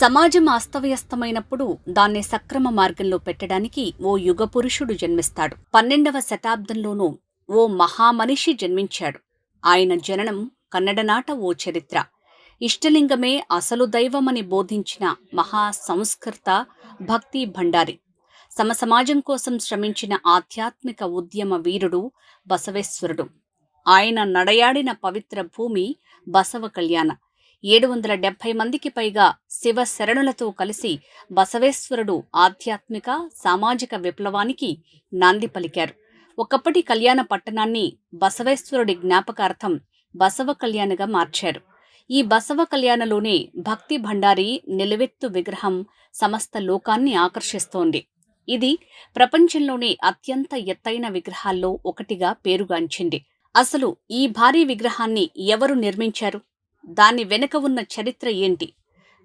సమాజం అస్తవ్యస్తమైనప్పుడు దాన్ని సక్రమ మార్గంలో పెట్టడానికి ఓ యుగ పురుషుడు జన్మిస్తాడు. పన్నెండవ శతాబ్దంలోనూ ఓ మహామనిషి జన్మించాడు. ఆయన జననం కన్నడనాట ఓ చరిత్ర. ఇష్టలింగమే అసలు దైవమని బోధించిన మహా సంస్కృత భక్తి భండారి. సమసమాజం కోసం శ్రమించిన ఆధ్యాత్మిక ఉద్యమ వీరుడు బసవేశ్వరుడు. ఆయన నడయాడిన పవిత్ర భూమి బసవ కళ్యాణ. ఏడు వందల డెబ్బై మందికి పైగా శివ శరణులతో కలిసి బసవేశ్వరుడు ఆధ్యాత్మిక సామాజిక విప్లవానికి నాంది పలికారు. ఒకప్పటి కళ్యాణ పట్టణాన్ని బసవేశ్వరుడి జ్ఞాపకార్థం బసవ కళ్యాణగా మార్చారు. ఈ బసవ కళ్యాణలోనే భక్తి భండారి నిలువెత్తు విగ్రహం సమస్త లోకాన్ని ఆకర్షిస్తోంది. ఇది ప్రపంచంలోనే అత్యంత ఎత్తైన విగ్రహాల్లో ఒకటిగా పేరుగాంచింది. అసలు ఈ భారీ విగ్రహాన్ని ఎవరు నిర్మించారు? దాని వెనుక ఉన్న చరిత్ర ఏంటి?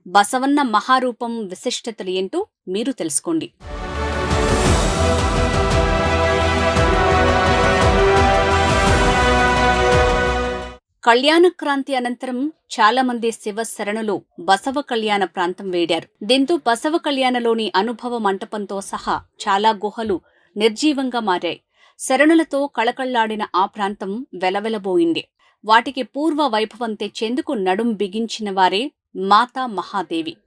బసవన్న మహారూపం విశిష్టతలు ఏంటో మీరు తెలుసుకోండి. కళ్యాణ క్రాంతి అనంతరం చాలా మంది శివ శరణులు బసవ కళ్యాణ ప్రాంతం వేడారు. దీంతో బసవ కళ్యాణలోని అనుభవ మంటపంతో సహా చాలా గుహలు నిర్జీవంగా మారాయి. శరణులతో కళకళ్ళాడిన ఆ ప్రాంతం వెలవెలబోయింది. వాటికి పూర్వ వైభవం తెచ్చేందుకు నడుం బిగించిన వారే మాతా మహాదేవి.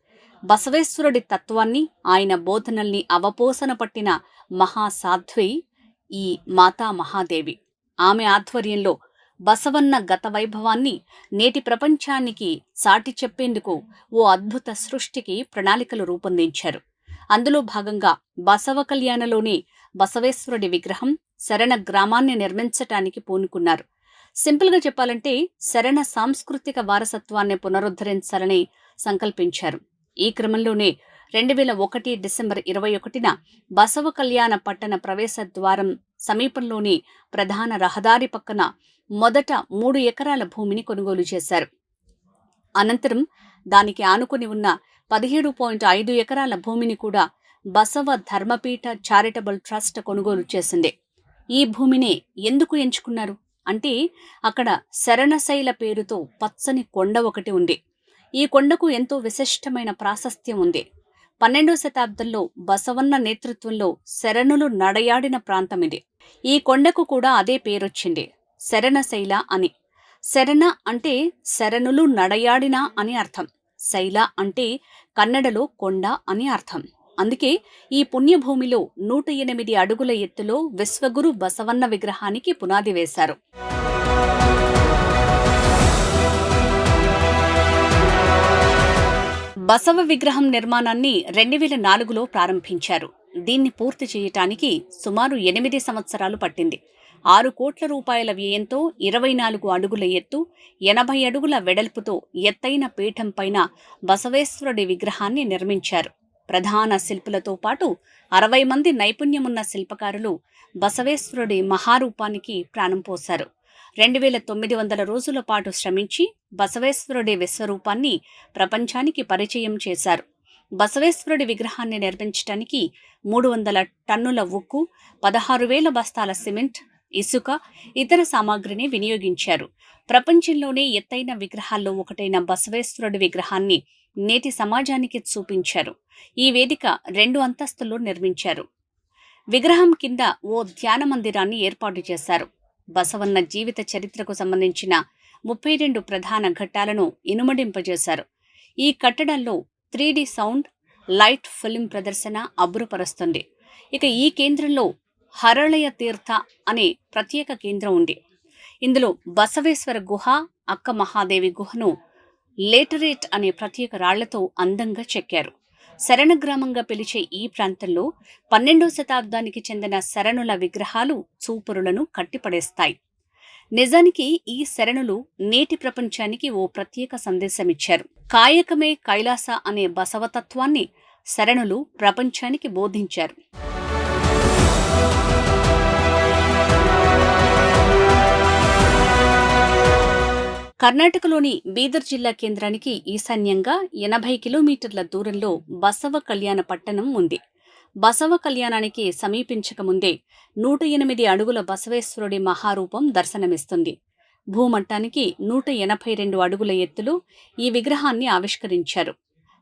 బసవేశ్వరుడి తత్వాన్ని ఆయన బోధనల్ని అవపోసన పట్టిన మహాసాధ్వి ఈ మాతా మహాదేవి. ఆమె ఆధ్వర్యంలో బసవన్న గత వైభవాన్ని నేటి ప్రపంచానికి సాటి చెప్పేందుకు ఓ అద్భుత సృష్టికి ప్రణాళికలు రూపొందించారు. అందులో భాగంగా బసవ కళ్యాణలోని బసవేశ్వరుడి విగ్రహం శరణ గ్రామాన్ని నిర్మించటానికి పూనుకున్నారు. సింపుల్గా చెప్పాలంటే శరణ సాంస్కృతిక వారసత్వాన్ని పునరుద్ధరించాలని సంకల్పించారు. ఈ క్రమంలోనే రెండు వేల ఒకటి డిసెంబర్ ఇరవై ఒకటిన బసవ కళ్యాణ పట్టణ ప్రవేశ ద్వారం సమీపంలోని ప్రధాన రహదారి పక్కన మొదట మూడు ఎకరాల భూమిని కొనుగోలు చేశారు. అనంతరం దానికి ఆనుకుని ఉన్న పదిహేడు పాయింట్ ఐదు ఎకరాల భూమిని కూడా బసవ ధర్మపీఠ చారిటబుల్ ట్రస్ట్ కొనుగోలు చేసింది. ఈ భూమిని ఎందుకు ఎంచుకున్నారు? అంటే అక్కడ శరణశైల పేరుతో పచ్చని కొండ ఒకటి ఉంది. ఈ కొండకు ఎంతో విశిష్టమైన ప్రాశస్త్యం ఉంది. పన్నెండో శతాబ్దంలో బసవన్న నేతృత్వంలో శరణులు నడయాడిన ప్రాంతం ఇది. ఈ కొండకు కూడా అదే పేరొచ్చింది శరణశైల అని. శరణ అంటే శరణులు నడయాడిన అని అర్థం. శైల అంటే కన్నడలో కొండ అని అర్థం. అందుకే ఈ పుణ్యభూమిలో నూట ఎనిమిది అడుగుల ఎత్తులో విశ్వగురు బసవన్న విగ్రహానికి పునాది వేశారు. బసవ విగ్రహం నిర్మాణాన్ని రెండు వేల నాలుగులో ప్రారంభించారు. దీన్ని పూర్తి చేయటానికి సుమారు ఎనిమిది సంవత్సరాలు పట్టింది. ఆరు కోట్ల రూపాయల వ్యయంతో ఇరవై నాలుగు అడుగుల ఎత్తు ఎనభై అడుగుల వెడల్పుతో ఎత్తైన పీఠం పైన బసవేశ్వరుడి విగ్రహాన్ని నిర్మించారు. ప్రధాన శిల్పులతో పాటు అరవై మంది నైపుణ్యమున్న శిల్పకారులు బసవేశ్వరుడి మహారూపానికి ప్రాణం పోశారు. రెండు వేల తొమ్మిది వందల రోజుల పాటు శ్రమించి బసవేశ్వరుడి విశ్వరూపాన్ని ప్రపంచానికి పరిచయం చేశారు. బసవేశ్వరుడి విగ్రహాన్ని నిర్మించడానికి మూడు వందల టన్నుల ఉక్కు పదహారు వేల బస్తాల సిమెంట్ ఇసుక ఇతర సామాగ్రిని వినియోగించారు. ప్రపంచంలోనే ఎత్తైన విగ్రహాల్లో ఒకటైన బసవేశ్వరుడి విగ్రహాన్ని నేటి సమాజానికి చూపించారు. ఈ వేదిక రెండు అంతస్తుల్లో నిర్మించారు. విగ్రహం కింద ఓ ధ్యాన మందిరాన్ని ఏర్పాటు చేశారు. బసవన్న జీవిత చరిత్రకు సంబంధించిన ముప్పై రెండు ప్రధాన ఘట్టాలను ఇనుమడింపజేశారు. ఈ కట్టడంలో త్రీ సౌండ్ లైట్ ఫిల్మ్ ప్రదర్శన అబ్బురపరుస్తుంది. ఇక ఈ కేంద్రంలో హరళయ తీర్థ అనే ప్రత్యేక కేంద్రం ఉంది. ఇందులో బసవేశ్వర గుహ అక్క మహాదేవి గుహను లేటరేట్ అనే ప్రత్యేక రాళ్ళతో అందంగా చెక్కారు. శరణ గ్రామంగా పిలిచే ఈ ప్రాంతంలో పన్నెండో శతాబ్దానికి చెందిన శరణుల విగ్రహాలు చూపురులను కట్టిపడేస్తాయి. నిజానికి ఈ శరణులు నేటి ప్రపంచానికి ఓ ప్రత్యేక సందేశమిచ్చారు. కాయకమే కైలాస అనే బసవతత్వాన్ని శరణులు ప్రపంచానికి బోధించారు. కర్ణాటకలోని బీదర్ జిల్లా కేంద్రానికి ఈశాన్యంగా ఎనభై కిలోమీటర్ల దూరంలో బసవ కళ్యాణ పట్టణం ఉంది. బసవ కళ్యాణానికి సమీపించకముందే నూట ఎనిమిది అడుగుల బసవేశ్వరుడి మహారూపం దర్శనమిస్తుంది. భూమట్టానికి నూట ఎనభై రెండు అడుగుల ఎత్తులో ఈ విగ్రహాన్ని ఆవిష్కరించారు.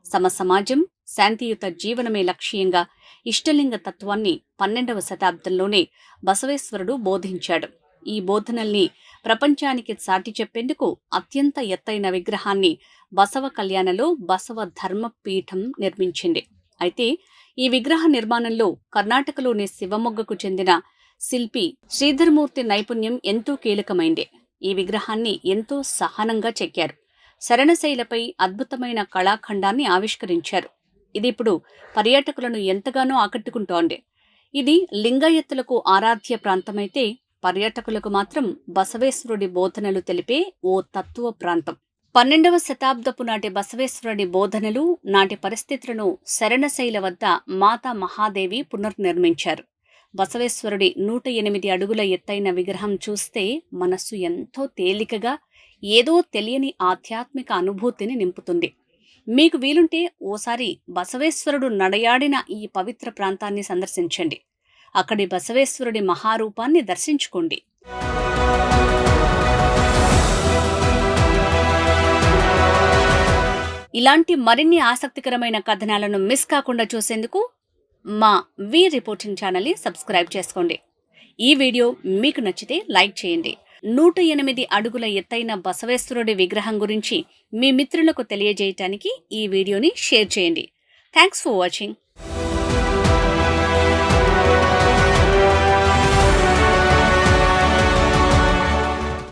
సమ సమాజం శాంతియుత జీవనమే లక్ష్యంగా ఇష్టలింగ తత్వాన్ని పన్నెండవ శతాబ్దంలోనే బసవేశ్వరుడు బోధించాడు. ఈ బోధనల్ని ప్రపంచానికి సాటి చెప్పేందుకు అత్యంత ఎత్తైన విగ్రహాన్ని బసవ కళ్యాణలో బసవ ధర్మపీఠం నిర్మించింది. అయితే ఈ విగ్రహ నిర్మాణంలో కర్ణాటకలోని శివమొగ్గకు చెందిన శిల్పి శ్రీధర్మూర్తి నైపుణ్యం ఎంతో కీలకమైంది. ఈ విగ్రహాన్ని ఎంతో సహనంగా చెక్కారు. శరణశైలపై అద్భుతమైన కళాఖండాన్ని ఆవిష్కరించారు. ఇది ఇప్పుడు పర్యాటకులను ఎంతగానో ఆకట్టుకుంటోంది. ఇది లింగాయత్తులకు ఆరాధ్య ప్రాంతమైతే పర్యాటకులకు మాత్రం బసవేశ్వరుడి బోధనలు తెలిపే ఓ తత్వ ప్రాంతం. పన్నెండవ శతాబ్దపు నాటి బసవేశ్వరుడి బోధనలు నాటి పరిస్థితులను శరణశైల వద్ద మాతా మహాదేవి పునర్నిర్మించారు. బసవేశ్వరుడి నూట ఎనిమిది అడుగుల ఎత్తైన విగ్రహం చూస్తే మనస్సు ఎంతో తేలికగా ఏదో తెలియని ఆధ్యాత్మిక అనుభూతిని నింపుతుంది. మీకు వీలుంటే ఓసారి బసవేశ్వరుడు నడయాడిన ఈ పవిత్ర ప్రాంతాన్ని సందర్శించండి. అక్కడి బసవేశ్వరుడి మహారూపాన్ని దర్శించుకోండి. ఇలాంటి మరిన్ని ఆసక్తికరమైన కథనాలను మిస్ కాకుండా చూసేందుకు మా వి రిపోర్టింగ్ ఛానల్ని సబ్స్క్రైబ్ చేసుకోండి. ఈ వీడియో మీకు నచ్చితే లైక్ చేయండి. నూట ఎనిమిది అడుగుల ఎత్తైన బసవేశ్వరుడి విగ్రహం గురించి మీ మిత్రులకు తెలియజేయటానికి ఈ వీడియోని షేర్ చేయండి. Thanks for watching.